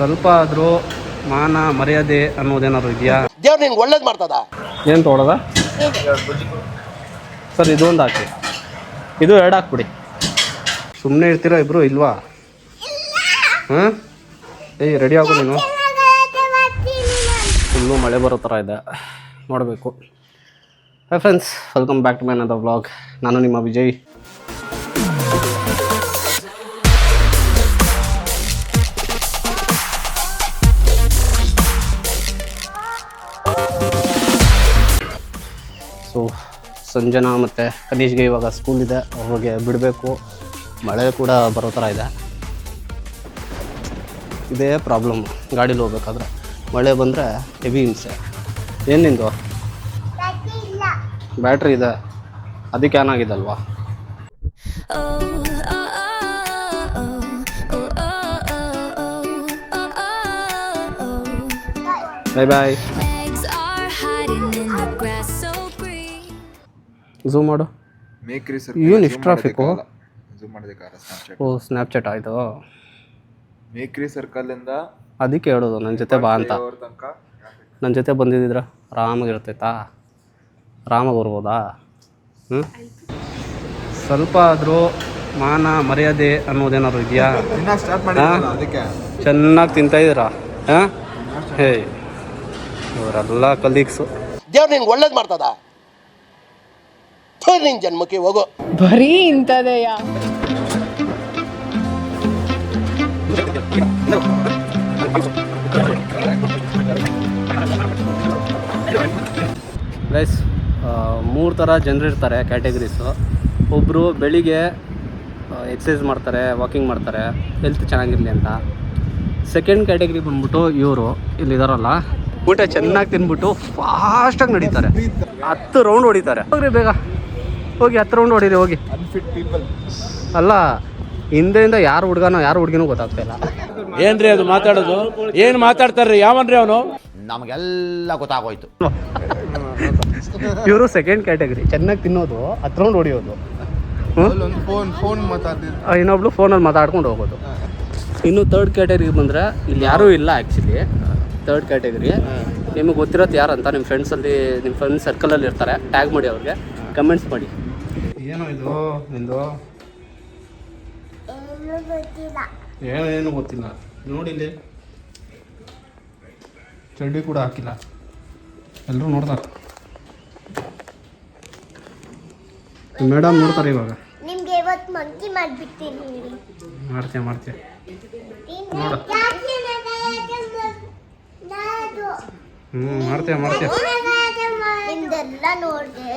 ಸ್ವಲ್ಪ ಆದರೂ ಮಾನ ಮರ್ಯಾದೆ ಅನ್ನೋದೇನಾದ್ರು ಇದೆಯಾ? ದೇವ್ರು ನಿಂಗೆ ಒಳ್ಳೇದು ಮಾಡ್ತದ? ಏನು ತೊಗೊಳದ? ಸರ್ ಇದೊಂದು ಹಾಕಿ. ಇದು ಎರಡು ಹಾಕ್ಬಿಡಿ. ಸುಮ್ಮನೆ ಇರ್ತೀರಾ ಇಬ್ರು ಇಲ್ವಾ? ಹಾಂ? ಏಯ್ ರೆಡಿ ಆಗು ನೀನು? ಫುಲ್ಲು ಮಳೆ ಬರೋ ಥರ ಇದೆ. ನೋಡಬೇಕು. Hi friends welcome back to my ಅದ ವ್ಲಾಗ್ ನಾನು ನಿಮ್ಮ ವಿಜಯ್. ಸಂಜನಾ ಮತ್ತು ಕನೀಶ್ಗೆ ಇವಾಗ ಸ್ಕೂಲ್ ಇದೆ, ಅವ್ರಿಗೆ ಬಿಡಬೇಕು. ಮಳೆ ಕೂಡ ಬರೋ ಥರ ಇದೆ. ಇದೇ ಪ್ರಾಬ್ಲಮ್ ಗಾಡೀಲಿ ಹೋಗ್ಬೇಕಾದ್ರೆ. ಮಳೆ ಬಂದರೆ ಹೆವಿ ಹಿಂಸೆ. ಏನು ನಿಂದು? ಬ್ಯಾಟ್ರಿ ಇದೆ ಅದಕ್ಕೆ ಆನ್ ಆಗಿದಲ್ವಾ? ಬಾಯ್ ಬಾಯ್ ಝೂಮ್ ಮಾಡು. ಮೇಕ್ರಿ ಸರ್ ಏನು ಇಷ್ಟು ಟ್ರಾಫಿಕ್ಕು ಝೂಮ್ ಮಾಡೋದಕ್ಕಾಗಲ್ಲ ಸ್ನ್ಯಾಪ್ಚಾಟ್ ಓ ಸ್ನ್ಯಾಪ್ಚಾಟ್ ಆಯಿತು. ಮೇಕ್ರಿ ಸರ್ಕಲ್ ಇಂದ ಅದಕ್ಕೆ ಹೇಳೋದು ನನ್ನ ಜೊತೆ ಬಾ ಅಂತ. ಅವ್ರ ತನಕ ನನ್ನ ಜೊತೆ ಬಂದಿದ್ದಿದ್ರ ಆರಾಮಾಗಿರ್ತೈತಾ ಆರಾಮಾಗಿ ಬರ್ಬೋದಾ? ಹ್ಞೂ ಸ್ವಲ್ಪ ಆದರೂ ಮಾನ ಮರ್ಯಾದೆ ಅನ್ನೋದೇನಾದ್ರು ಇದೆಯಾ? ಇನ್ನ ಸ್ಟಾರ್ಟ್ ಅದಕ್ಕೆ. ಚೆನ್ನಾಗಿ ತಿಂತಾಯಿದ್ದೀರಾ ಹಾಂ? ಹೇ ಇವರೆಲ್ಲ ಕಲೀಗ್ಸು ದೇವ್ರು ನಿಂಗೆ ಒಳ್ಳೇದು ಮಾಡ್ತದ? ಥು, ನಿನ್ ಜನ್ಮಕ್ಕೆ ಹೋಗೋ. ಬರೀ ಇಂಥದೆಯ? ಗೈಸ್ ಮೂರು ಥರ ಜನರು ಇರ್ತಾರೆ ಕ್ಯಾಟಗರೀಸು ಒಬ್ಬರು ಬೆಳಿಗ್ಗೆ ಎಕ್ಸಸೈಸ್ ಮಾಡ್ತಾರೆ ವಾಕಿಂಗ್ ಮಾಡ್ತಾರೆ ಹೆಲ್ತ್ ಚೆನ್ನಾಗಿರಲಿ ಅಂತ. ಸೆಕೆಂಡ್ ಕ್ಯಾಟಗರಿ ಬಂದ್ಬಿಟ್ಟು ಇವರು ಇಲ್ಲಿದಾರಲ್ಲ ಊಟ ಚೆನ್ನಾಗಿ ತಿನ್ಬಿಟ್ಟು ಫಾಸ್ಟಾಗಿ ನಡೀತಾರೆ. ಹತ್ತು ರೌಂಡ್ ಹೊಡಿತಾರೆ. ಹೋಗ್ರಿ ಬೇಗ. ಹೋಗಿ ಹತ್ತು ರೌಂಡ್ ಹೊಡೀರಿ ಹೋಗಿ. ಅನ್ಫಿಟ್ ಪೀಪಲ್ ಅಲ್ಲ ಹಿಂದೆಯಿಂದ ಯಾರು ಹುಡುಗನೋ ಯಾರು ಹುಡುಗಿನೂ ಗೊತ್ತಾಗ್ತಾ ಇಲ್ಲ. ಏನ್ರಿ ಅದು ಮಾತಾಡೋದು? ಏನ್ ಮಾತಾಡ್ತಾರ್ರಿ? ಯಾವನ್ರಿ ಅವನು? ನಮಗೆಲ್ಲ ಗೊತ್ತಾಗೋಯ್ತು. ಇವರು ಸೆಕೆಂಡ್ ಕ್ಯಾಟಗರಿ ಚೆನ್ನಾಗಿ ತಿನ್ನೋದು ಹತ್ತು ರೌಂಡ್ ಹೊಡಿಯೋದು ಒಂದು ಫೋನ್ ಫೋನ್ ಮಾತಾಡ್ತಿದ್ರು. ಆ, ಇನ್ನೊಬ್ಳು ಫೋನಲ್ಲಿ ಮಾತಾಡ್ಕೊಂಡು ಹೋಗೋದು. ಇನ್ನು ತರ್ಡ್ ಕ್ಯಾಟಗರಿ ಬಂದರೆ ಇಲ್ಲಿ ಯಾರೂ ಇಲ್ಲ ಆ್ಯಕ್ಚುಲಿ ತರ್ಡ್ ಕ್ಯಾಟಗರಿ ನಿಮಗೆ ಗೊತ್ತಿರೋದು ಯಾರು ಅಂತ ನಿಮ್ಮ ಫ್ರೆಂಡ್ಸಲ್ಲಿ ನಿಮ್ಮ ಫ್ರೆಂಡ್ ಸರ್ಕಲಲ್ಲಿ ಇರ್ತಾರೆ. ಟ್ಯಾಗ್ ಮಾಡಿ ಅವ್ರಿಗೆ. ಕಮೆಂಟ್ಸ್ ಮಾಡಿ. ಏನೋ ಇದು? ನಿಂದು? ಏನೇನು ಗೊತ್ತಿಲ್ಲ. ನೋಡಿಲ್ಲಿ ಚಡ್ಡಿ ಕೂಡ ಹಾಕಿಲ್ಲ. ಎಲ್ಲರೂ ನೋಡ್ತಾರೆ ಮೇಡಮ್ ನೋಡ್ತಾರೆ ಇವಾಗ. ನಿಮ್ಗೆ ಇವತ್ತು ಮಂಕಿ ಮಾಡ್ಬಿಡ್ತೀನಿ ಮಾಡ್ತೀಯ ಮಾಡ್ತೀಯ? ನೋಡು. ಹ್ಞೂ ಮಾಡ್ತೀಯ ಮಾಡ್ತೀಯ? ನಿಮ್ದೆಲ್ಲ ನೋಡ್ದೆ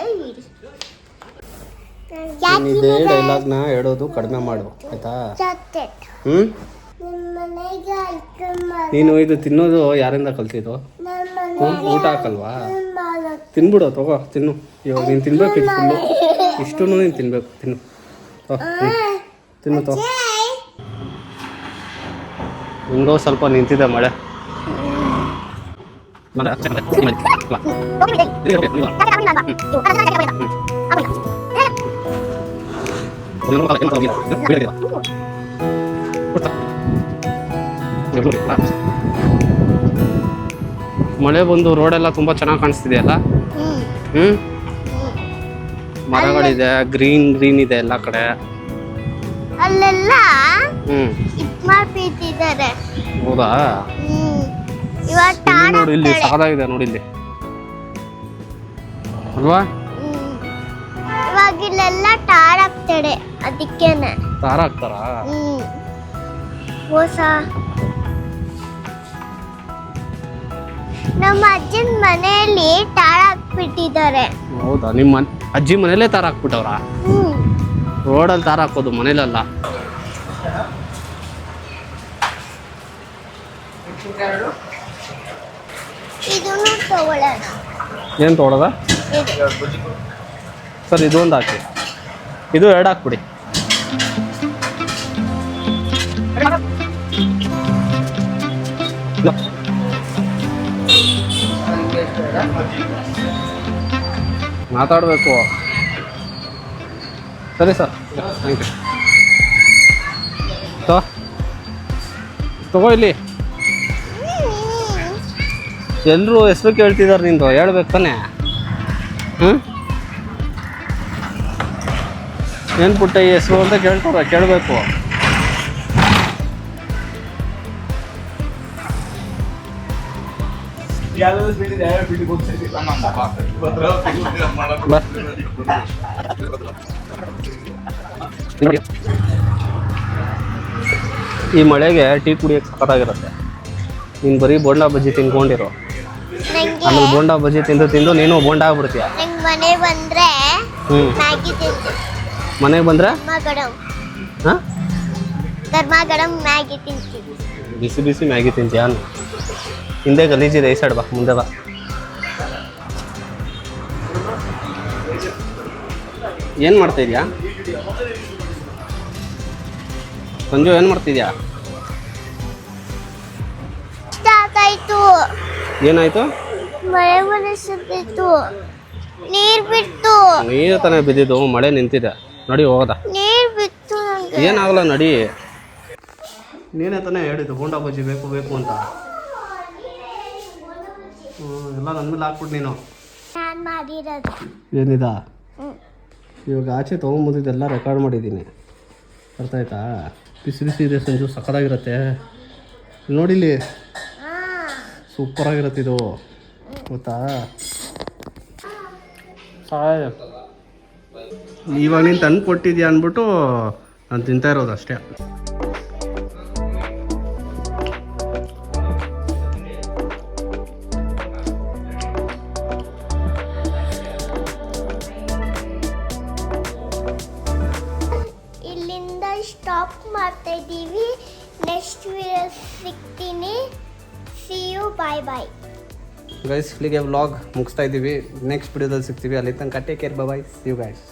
ಇರಿ ಇದೇ ಡೈಲಾಗ್ನ ಹೇಳೋದು ಕಡಿಮೆ ಮಾಡು ಆಯ್ತಾ? ಹ್ಞೂ ನೀನು ಇದು ತಿನ್ನೋದು ಯಾರಿಂದ ಕಲ್ತಿದ್ದು? ಊಟ ಹಾಕಲ್ವಾ? ತಿನ್ಬಿಡು ತಗೋ ತಿನ್ನು. ಇವಾಗ ನೀನು ತಿನ್ಬೇಕು ಇದು ಫುಲ್ಲು ಇಷ್ಟು ನೀನು ತಿನ್ಬೇಕು ತಿನ್ನು. ತಿನ್ನು. ತಗೋ. ಹಿಂಗೋ ಸ್ವಲ್ಪ ನಿಂತಿದೆ ಮಳೆ. ಮಳೆ ಬಂದು ರೋಡೆಲ್ಲ ತುಂಬಾ ಚೆನ್ನಾಗಿ ಕಾಣಿಸ್ತಿದೆಯಲ್ಲ ಹ್ಮ್? ಮರಗಳಿದೆ ಗ್ರೀನ್ ಗ್ರೀನ್ ಇದೆ ಎಲ್ಲ ಕಡೆ. ಅಲ್ಲೆಲ್ಲ ಹ್ಮ್. ಮಾಡ್ಬಿಟ್ಟಿದ್ದಾರೆ ಹೌದಾ? ನೋಡಿ ಇಲ್ಲಿ. ಸಖತ್ತಾಗಿದೆ ನೋಡಿ ಇಲ್ಲಿ. ಅಲ್ವಾ. ಇವಾಗ ಇಲ್ಲೆಲ್ಲ ಟಾರ್ ಹಾಕ್ತಾಳೆ ಅದಕ್ಕೇನೆ. ತಾರ ಹಾಕ್ತಾರಾ? ಹ್ಮ್. ಹೊಸ. ನಮ್ಮ ಅಜ್ಜನ ಮನೆಯಲ್ಲಿ ತಾರ ಹಾಕ್ಬಿಟ್ಟಿದ್ದಾರೆ. ಹೌದಾ? ನಿಮ್ಮ ಮನ್ ಅಜ್ಜಿ ಮನೇಲೇ ತಾರ ಹಾಕ್ಬಿಟ್ಟವ್ರ? ಹ್ಮ್. ರೋಡಲ್ಲಿ ತಾರ ಹಾಕೋದು ಮನೇಲಲ್ಲ ಇದನ್ನು ತಗೊಳ್ಳೋಣ. ಏನು ತೊಗೊಳದ? ಇದು. ಸರ್ ಇದೊಂದು ಹಾಕಿ. ಇದು ಎರಡು ಹಾಕ್ಬಿಡಿ. ಮಾತಾಡಬೇಕು. ಸರಿ ಸರ್. ಥ್ಯಾಂಕ್ ಯು ತಗೋ ಇಲ್ಲಿ. ಎಲ್ಲರೂ ಹೆಸರು ಕೇಳ್ತಿದ್ದಾರೆ ನಿಂದು, ಹೇಳ್ಬೇಕು ತಾನೆ? ಹ್ಞೂ ಏನು ಪುಟ್ಟ ಈ ಹೆಸರು ಅಂತ ಕೇಳ್ತಾರೆ ಕೇಳಬೇಕು. ಈ ಮಳೆಗೆ ಟೀ ಕುಡಿಯೋಕೆ ಸಖತ್ತಾಗಿರುತ್ತೆ ನೀನು ಬರೀ ಬೋಂಡಾ ಬಜ್ಜಿ ತಿನ್ಕೊಂಡಿರೋ. ಆಮೇಲೆ ಬೋಂಡಾ ಬಜ್ಜಿ ತಿಂದು ತಿಂದು ನೀನು ಬೋಂಡಾ ಆಗ್ಬಿಡ್ತೀಯ? ಮನೆ ಬಂದ್ರೆ ಮನೆಗೆ ಬಂದ್ರೆ? ಬಿಸಿ ಬಿಸಿ ಮ್ಯಾಗಿ ತಿಂತೀಯ ಹಿಂದೆ ಗಲೀಜಿದೆ ಈ ಸೈಡ್ ಬಾ ಮುಂದೆ ಬಾ. ಏನು ಮಾಡ್ತಾ ಇದೀಯಾ? ಸಂಜು ಏನು ಮಾಡ್ತಿದ್ಯಾ ಏನಾಯ್ತು? ಮಳೆ ಬರಿಸುತ್ತಿತ್ತು ನೀರ್ ಬಿತ್ತು ನೀರು ತಾನೇ ಬಿದ್ದಿದ್ದು ಮಳೆ ನಿಂತಿದೆ. ನಡಿ ಹೋಗದ. ನೀರ್ ಬಿತ್ತು ನಂಗೆ. ಏನಾಗಲ್ಲ ನಡಿ. ನೀನೇ ತಾನೇ ಹೇಳಿದ್ದು ಬೋಂಡಾ ಬಜ್ಜಿ ಬೇಕು ಬೇಕು ಅಂತ. ಹ್ಞೂ ಎಲ್ಲ ನನ್ನ ಮೇಲೆ ಹಾಕ್ಬಿಟ್ಟು ನೀನು. ನಾನ್ ಮಾಡಿರೋದು. ಏನಿದ. ಇವಾಗ ಆಚೆ ತೊಗೊಂಬಂದಿದ್ದೆಲ್ಲ ರೆಕಾರ್ಡ್ ಮಾಡಿದ್ದೀನಿ. ಅರ್ಥ ಆಯ್ತಾ? ಬಿಸಿ ಬಿಸಿ ಇದೆ ಸಂಜು ಸಕ್ಕತ್ತಾಗಿರುತ್ತೆ ನೋಡಿಲಿ ಸೂಪರಾಗಿರುತ್ತೆ ಇದು. ಗೊತ್ತಾ? ಸಾಯ. ಇವಾಗ ನೀನು ತಂದು ಕೊಟ್ಟಿದ್ಯಾ ಅಂದ್ಬಿಟ್ಟು ನಾನು ತಿಂತಾ ಇರೋದು ಅಷ್ಟೇ. ಮಾಡ್ತಾ ಇದ್ದೀವಿ ನೆಕ್ಸ್ಟ್ ವಿಡಿಯೋ ಸಿಗ್ತೀನಿ. See you bye bye guys ಇಲ್ಲಿಗೆ ವ್ಲಾಗ್ ಮುಗಿಸ್ತಾ ಇದ್ದೀವಿ. ನೆಕ್ಸ್ಟ್ ವಿಡಿಯೋದಲ್ಲಿ ಸಿಗ್ತೀವಿ. ಅಲ್ಲಿ ತನಕ take care bye you guys